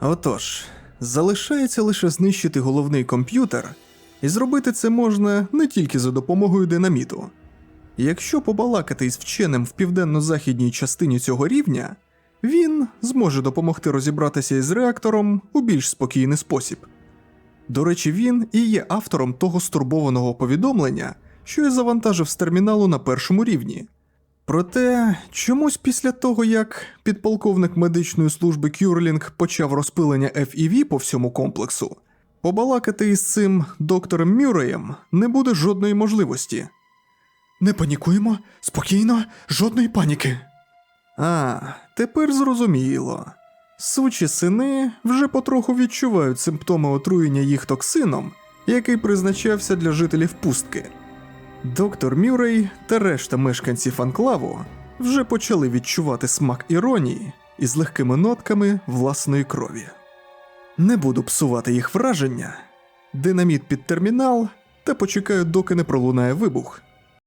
Отож, залишається лише знищити головний комп'ютер, і зробити це можна не тільки за допомогою динаміту. Якщо побалакати із вченим в південно-західній частині цього рівня, він зможе допомогти розібратися із реактором у більш спокійний спосіб. До речі, він і є автором того стурбованого повідомлення, що я завантажив з терміналу на першому рівні. Проте, чомусь після того, як підполковник медичної служби Кюрлінг почав розпилення FEV по всьому комплексу, побалакати із цим доктором Мюреєм не буде жодної можливості. Не панікуємо, спокійно, жодної паніки. А, тепер зрозуміло. Сучі сини вже потроху відчувають симптоми отруєння їх токсином, який призначався для жителів пустки. Доктор Мюррей та решта мешканців анклаву вже почали відчувати смак іронії із легкими нотками власної крові. Не буду псувати їх враження. Динаміт під термінал та почекаю, доки не пролунає вибух.